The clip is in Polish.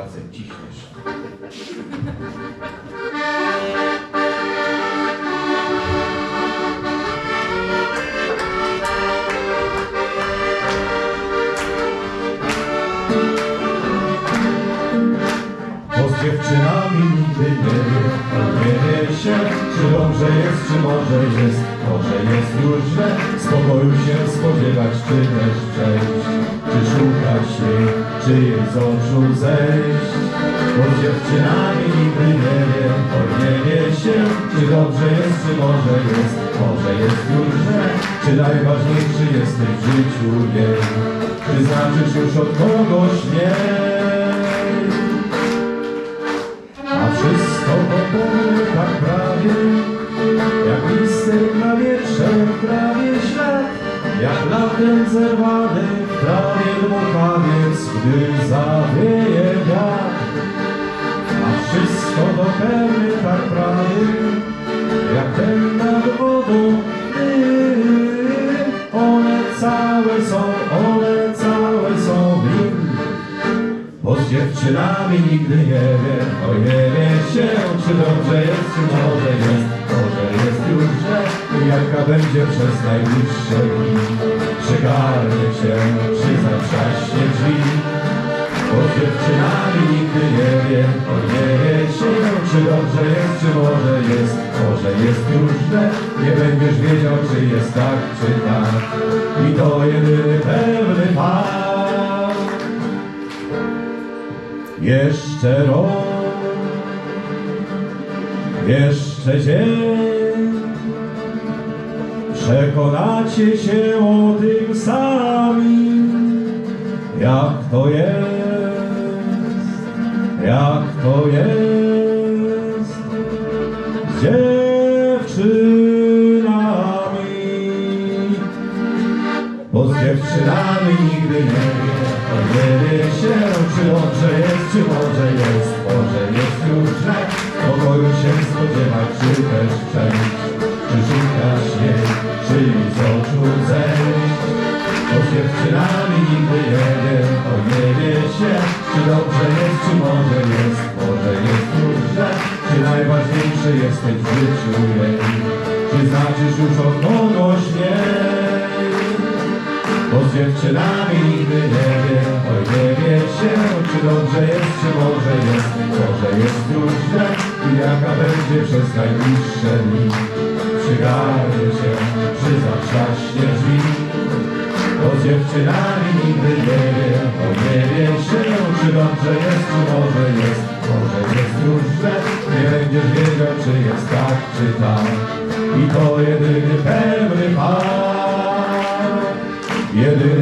palcem ciśniesz. Dziewczynami nigdy nie. Wie, nie wie się, czy dobrze jest, czy może jest, może jest źle, spokoju się spodziewać, czy też przejść, czy szukać jej, czy jej z oczu zejść. Bo z dziewczynami nigdy nie wie, bo nie wie się, czy dobrze jest, czy może jest, może jest źle, czy najważniejszy jesteś w życiu jej, czy znaczysz już od kogoś nie. Latem zerwany w trawie dmuchawiec Gdy zawieje wiatr. A wszystko do pełny tak prawie Jak ten nad wodą one całe są, one całe są nim bo z dziewczynami nigdy nie wiem, o nie wie się, czy dobrze jest, czy może jest, może jest już źle, jaka będzie przez najbliższe dni. Przygarnie się, czy zatrzaśnie drzwi, bo z dziewczynami nigdy nie wiem, o nie wie się, czy dobrze jest, czy może jest, może jest źle, nie będziesz wiedział, czy jest tak, czy tak, i to jedyny pewny fakt. Jeszcze rok, jeszcze dzień, przekonacie się o tym sami, jak to jest, jak to jest? Z dziewczynami. Bo z dziewczynami nigdy nie wie, się, czy dobrze jest, czy może jest, może jest już źle, pokoju się spodziewać, czy też przejść, jesteś w życiu jej, czy znaczysz już od kogoś mniej. Bo z dziewczynami nigdy nie wie, oj nie wie się, czy dobrze jest, czy może jest, może jest źle i jaka będzie przez najbliższe dni. Przygarnie się, czy zatrzaśnie drzwi. Bo z dziewczynami nigdy nie wie, oj nie wie się, czy dobrze jest, czy może jest, będziesz wiedział, czy jest tak, czy tam. I to jedyny pewny Pan, jedyny